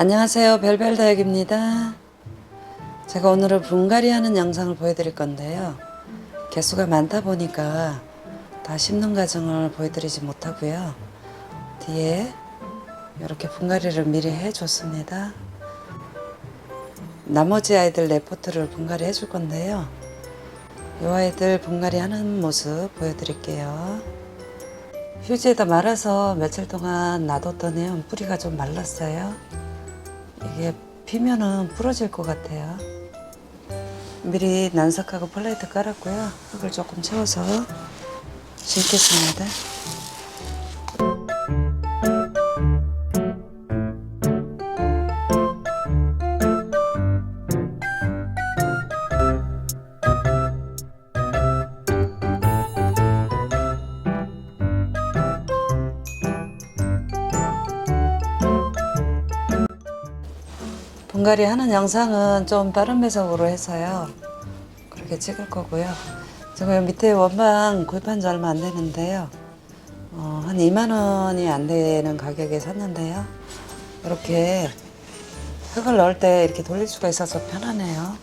안녕하세요. 별별다육입니다. 제가 오늘은 분갈이 하는 영상을 보여드릴 건데요. 개수가 많다 보니까 다 심는 과정을 보여드리지 못하고요. 뒤에 이렇게 분갈이를 미리 해줬습니다. 나머지 아이들 레포트를 분갈이 해줄 건데요. 이 아이들 분갈이 하는 모습 보여드릴게요. 휴지에다 말아서 며칠 동안 놔뒀더니 뿌리가 좀 말랐어요. 이게 피면은 부러질 것 같아요. 미리 난석하고 플레이트 깔았고요. 흙을 조금 채워서 심겠습니다. 분갈이 하는 영상은 좀 빠른 배속으로 해서요. 그렇게 찍을 거고요. 지금 밑에 원방 구입한 지 얼마 안 되는데요. 어, 한 2만 원이 안 되는 가격에 샀는데요. 이렇게 흙을 넣을 때 이렇게 돌릴 수가 있어서 편하네요.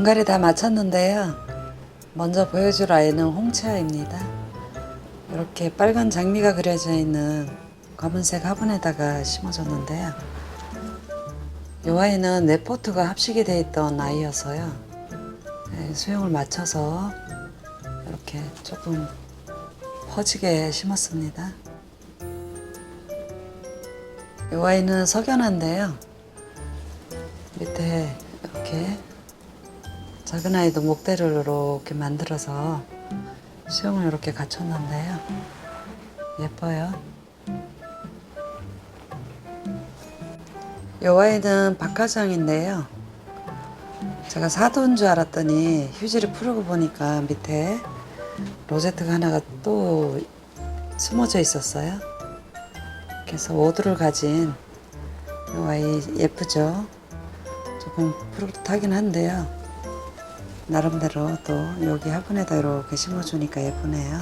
분갈이 다 마쳤는데요. 먼저 보여줄 아이는 홍채아입니다. 이렇게 빨간 장미가 그려져 있는 검은색 화분에다가 심어줬는데요. 이 아이는 네포트가 합식이 되어 있던 아이여서요. 네, 수영을 맞춰서 이렇게 조금 퍼지게 심었습니다. 이 아이는 석연한데요. 밑에 이렇게 작은 아이도 목대를 이렇게 만들어서 수영을 이렇게 갖췄는데요. 예뻐요. 이 아이는 박하정인데요. 제가 사도인 줄 알았더니 휴지를 풀고 보니까 밑에 로제트가 하나가 또 숨어져 있었어요. 그래서 오두를 가진 이 아이 예쁘죠? 조금 푸릇하긴 한데요. 나름대로 또 여기 화분에다 이렇게 심어주니까 예쁘네요.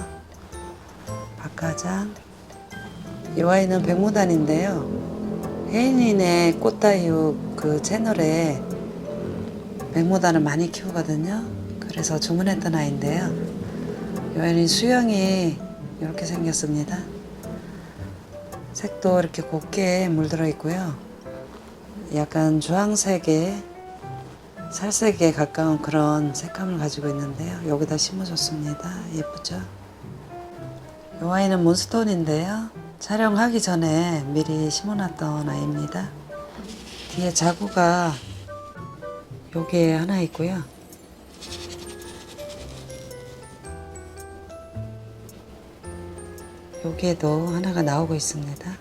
박하장. 이 아이는 백무단인데요. 혜인이네 꽃다유 그 채널에 백무단을 많이 키우거든요. 그래서 주문했던 아이인데요. 이 아이는 수영이 이렇게 생겼습니다. 색도 이렇게 곱게 물들어 있고요. 약간 주황색에 살색에 가까운 그런 색감을 가지고 있는데요. 여기다 심어줬습니다. 예쁘죠? 이 아이는 몬스톤인데요. 촬영하기 전에 미리 심어놨던 아이입니다. 뒤에 자구가 여기에 하나 있고요. 여기에도 하나가 나오고 있습니다.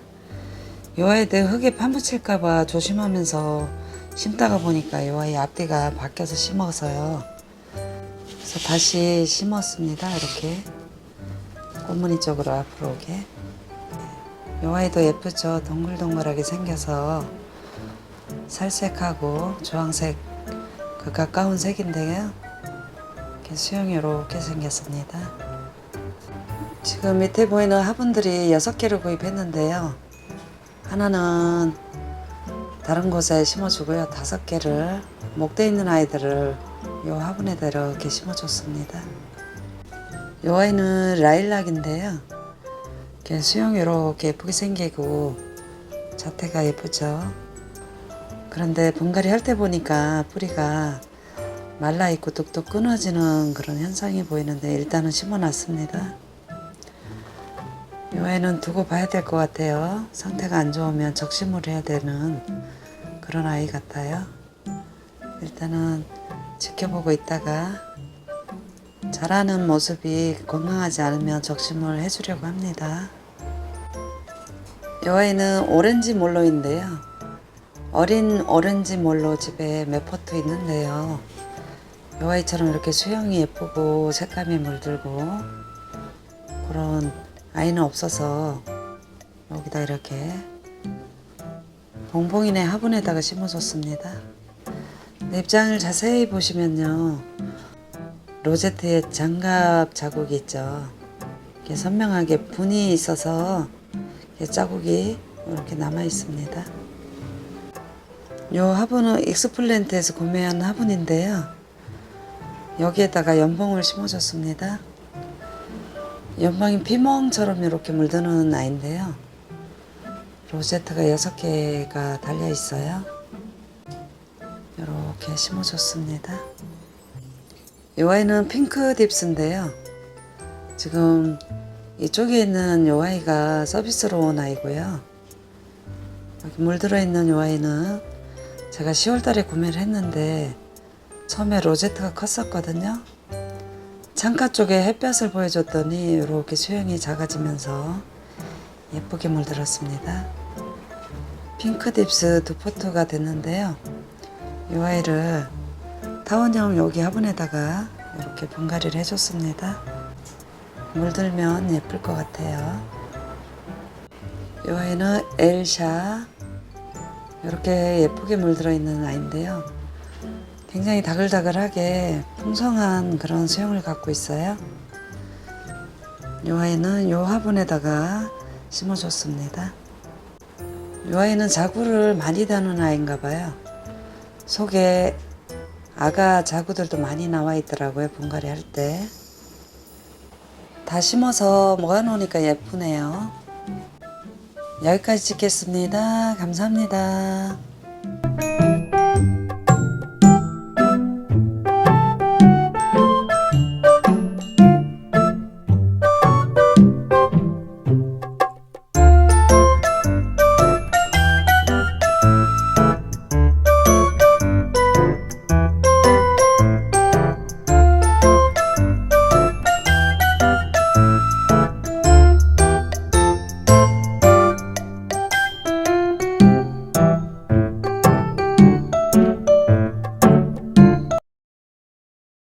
이 아이들 흙에 파묻힐까봐 조심하면서 심다가 보니까 이 아이 앞뒤가 바뀌어서 심어서요. 그래서 다시 심었습니다. 이렇게 꽃무늬 쪽으로 앞으로 오게. 이 아이도 예쁘죠. 동글동글하게 생겨서 살색하고 주황색 그 가까운 색인데요. 이렇게 수영이 이렇게 생겼습니다. 지금 밑에 보이는 화분들이 여섯 개를 구입했는데요. 하나는 다른 곳에 심어주고요. 다섯 개를 목대 있는 아이들을 이 화분에다 이렇게 심어줬습니다. 이 아이는 라일락인데요. 이렇게 수영이 이렇게 예쁘게 생기고 자태가 예쁘죠. 그런데 분갈이 할 때 보니까 뿌리가 말라 있고 뚝뚝 끊어지는 그런 현상이 보이는데 일단은 심어놨습니다. 이 아이는 두고 봐야 될 것 같아요. 상태가 안 좋으면 적심을 해야 되는 그런 아이 같아요. 일단은 지켜보고 있다가 자라는 모습이 건강하지 않으면 적심을 해주려고 합니다. 이 아이는 오렌지 몰로인데요. 어린 오렌지 몰로 집에 몇 포트 있는데요. 이 아이처럼 이렇게 수영이 예쁘고 색감이 물들고 그런 아이는 없어서 여기다 이렇게 봉봉이네 화분에다가 심어줬습니다. 네, 입장을 자세히 보시면요. 로제트에 장갑 자국이 있죠. 이렇게 선명하게 분이 있어서 이렇게 자국이 이렇게 남아 있습니다. 이 화분은 익스플랜트에서 구매한 화분인데요. 여기에다가 연봉을 심어줬습니다. 연방이 피멍처럼 이렇게 물드는 아이인데요. 로제트가 여섯 개가 달려 있어요. 이렇게 심어줬습니다. 이 아이는 핑크 딥스인데요. 지금 이쪽에 있는 이 아이가 서비스로 온 아이고요. 여기 물 들어 있는 이 아이는 제가 10월달에 구매를 했는데 처음에 로제트가 컸었거든요. 창가 쪽에 햇볕을 보여줬더니 이렇게 수영이 작아지면서 예쁘게 물들었습니다. 핑크 딥스 두 포트가 됐는데요. 이 아이를 타원형 여기 화분에다가 이렇게 분갈이를 해줬습니다. 물들면 예쁠 것 같아요. 이 아이는 엘샤 이렇게 예쁘게 물들어 있는 아이인데요. 굉장히 다글다글하게 풍성한 그런 수영을 갖고 있어요. 이 아이는 이 화분에다가 심어줬습니다. 이 아이는 자구를 많이 다는 아이인가 봐요. 속에 아가 자구들도 많이 나와 있더라고요. 분갈이 할 때. 다 심어서 모아놓으니까 예쁘네요. 여기까지 찍겠습니다. 감사합니다.